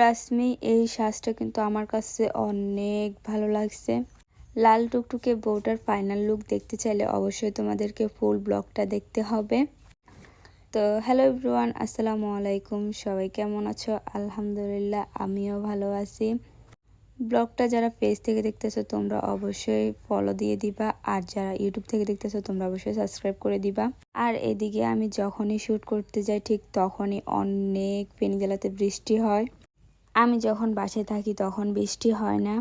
রাসমি এই সাজটা কিন্তু আমার কাছে অনেক ভালো লাগছে। লাল টুকটুকে বউটার ফাইনাল লুক দেখতে চাইলে অবশ্যই তোমাদেরকে ফুল ব্লগটা দেখতে হবে। তো হ্যালো এভরিওয়ান আসসালামু আলাইকুম। সবাই কেমন আছো? আলহামদুলিল্লাহ, আমিও ভালো আছি। ব্লগটা যারা পেজ থেকে দেখতেছো, তোমরা অবশ্যই ফলো দিয়ে দিবা। আর যারা ইউটিউব থেকে দেখতেছো, তোমরা অবশ্যই সাবস্ক্রাইব করে দিবা। আর এদিকে আমি যখনই শ্যুট করতে যাই, ঠিক তখনই অনেক পেনিজেলাতে বৃষ্টি হয়। আমি যখন বাসায় থাকি তখন বৃষ্টি হয় না।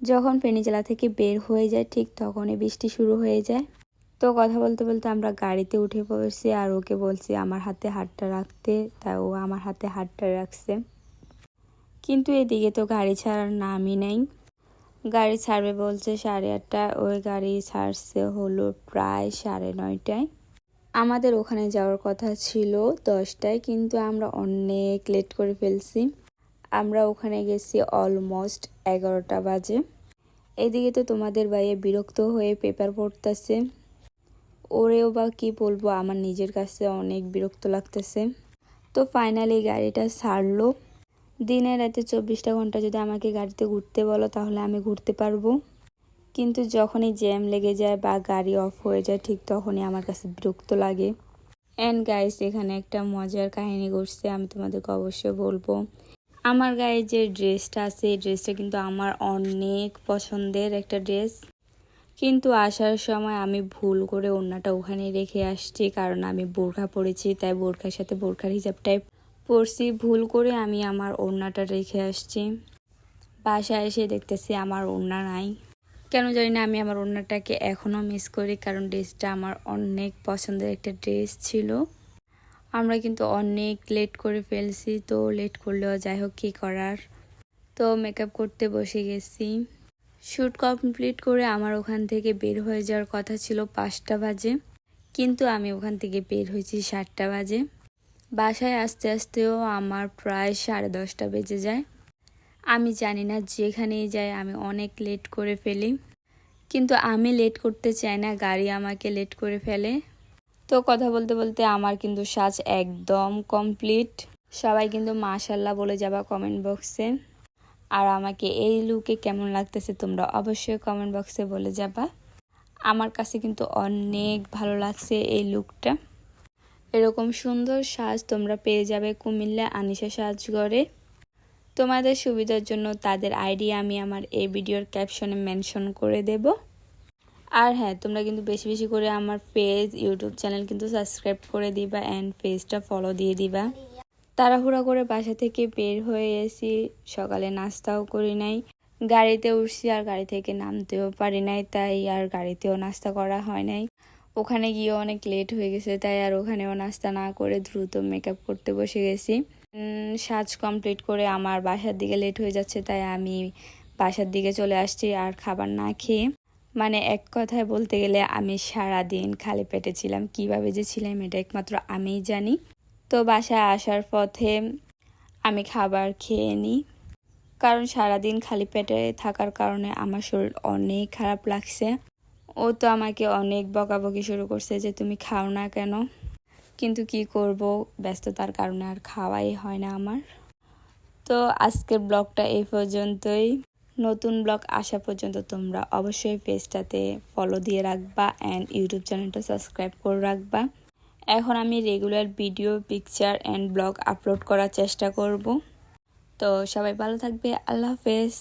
যখন পেনিজেলা থেকে বের হয়ে যায় ঠিক তখনই বৃষ্টি শুরু হয়ে যায়। তো কথা বলতে বলতে আমরা গাড়িতে উঠে পড়েছি আর ওকে বলছি, আমার হাতে হাতটা রাখতে। তাই ও আমার হাতে হাতটা রাখছে। কিন্তু এদিকে তো গাড়ি ছাড়ার নামই নেই। গাড়ি ছাড়বে বলছে সাড়ে আটটা। ওই গাড়ি ছাড়ছে হলো প্রায় সাড়ে নয়টায়। আমাদের ওখানে যাওয়ার কথা ছিল দশটায়, কিন্তু আমরা অনেক লেট করে ফেলছি। আমরা ওখানে গেছি অলমোস্ট এগারোটা বাজে। এদিকে তো তোমাদের বাইরে বিরক্ত হয়ে পেপার পড়তেছে। ওরেও বা কি বলব, আমার নিজের কাছে অনেক বিরক্ত লাগতেছে। তো ফাইনালি গাড়িটা ছাড়লো। দিনে রাতে চব্বিশটা ঘণ্টা যদি আমাকে গাড়িতে ঘুরতে বলো, তাহলে আমি ঘুরতে পারব। কিন্তু যখনই জ্যাম লেগে যায় বা গাড়ি অফ হয়ে যায়, ঠিক তখনই আমার কাছে বিরক্ত লাগে। অ্যান্ড গাইস এখানে একটা মজার কাহিনী ঘটছে, আমি তোমাদেরকে অবশ্যই বলব। আমার গায়ে যে ড্রেসটা আছে, এই ড্রেসটা কিন্তু আমার অনেক পছন্দের একটা ড্রেস কিন্তু আসার সময় আমি ভুল করে ওড়নাটা ওখানে রেখে আসছি, কারণ আমি বোরখা পরেছি, তাই বোরখার সাথে বোরখার হিসাবটাই পরছি। ভুল করে আমি আমার ওড়নাটা রেখে আসছি। বাসায় এসে দেখতেছি আমার ওড়না নাই। কেন জানি না আমি আমার ওড়নাটাকে এখনও মিস করি, কারণ ড্রেসটা আমার অনেক পছন্দের একটা ড্রেস ছিল। আমরা কিন্তু অনেক লেট করে ফেলছি, তো লেট করলেও যাই হোক, কী করার? তো মেকআপ করতে বসে গেছি। শ্যুট কমপ্লিট করে আমার ওখান থেকে বের হয়ে যাওয়ার কথা ছিল পাঁচটা বাজে, কিন্তু আমি ওখান থেকে বের হয়েছি সাতটা বাজে। বাসায় আস্তে আস্তেও আমার প্রায় সাড়ে দশটা বেজে যায়। আমি জানি না যেখানেই যাই, আমি অনেক লেট করে ফেলি। কিন্তু আমি লেট করতে চাই না, গাড়ি আমাকে লেট করে ফেলে। তো কথা বলতে বলতে আমার কিন্তু সাজ একদম কমপ্লিট সবাই কিন্তু মাশাল্লাহ বলে যাবা কমেন্ট বক্সে আর আমাকে এই লুকে কেমন লাগতেছে তোমরা অবশ্যই কমেন্ট বক্সে বলে যাবা। আমার কাছে কিন্তু অনেক ভালো লাগছে এই লুকটা এরকম সুন্দর সাজ তোমরা পেয়ে যাবে কুমিল্লা আনিসা সাজগড়ে তোমাদের সুবিধার জন্য তাদের আইডি আমি আমার এই ভিডিওর ক্যাপশনে মেনশন করে দেব। আর হ্যাঁ তোমরা কিন্তু বেশি বেশি করে আমার পেজ ইউটিউব চ্যানেল কিন্তু সাবস্ক্রাইব করে দিবা অ্যান্ড পেজটা ফলো দিয়ে দিবা। তাড়াহুড়া করে বাসা থেকে বের হয়ে এসি, সকালে নাস্তাও করি নাই। গাড়িতে উঠছি আর গাড়ি থেকে নামতেও পারি নাই, তাই আর গাড়িতেও নাস্তা করা হয় নাই। ওখানে গিয়ে অনেক লেট হয়ে গেছে, তাই আর ওখানেও নাস্তা না করে দ্রুত মেকআপ করতে বসে গেছি। সাজ কমপ্লিট করে আমার বাসার দিকে লেট হয়ে যাচ্ছে, তাই আমি বাসার দিকে চলে আসছি আর খাবার না খেয়ে মানে এক কথায় বলতে গেলে আমি সারা দিন খালি পেটে ছিলাম। কীভাবে যে ছিলাম এটা একমাত্র আমিই জানি। তো বাসায় আসার পথে আমি খাবার খেয়ে নিই। কারণ সারাদিন খালি পেটে থাকার কারণে আমার শরীর অনেক খারাপ লাগছে। ও তো আমাকে অনেক বকাবকি শুরু করছে যে তুমি খাও না কেন? কিন্তু কি করব? ব্যস্ততার কারণে আর খাওয়াই হয় না আমার। তো আজকের ব্লগটা এই পর্যন্তই। নতুন ব্লগ আসা পর্যন্ত তোমরা অবশ্যই পেজটাতে ফলো দিয়ে রাখবা অ্যান্ড ইউটিউব চ্যানেলটা সাবস্ক্রাইব করে রাখবা। এখন আমি regular video picture and blog upload করার চেষ্টা করব। তো সবাই ভালো থাকবে, আল্লাহ হাফেজ।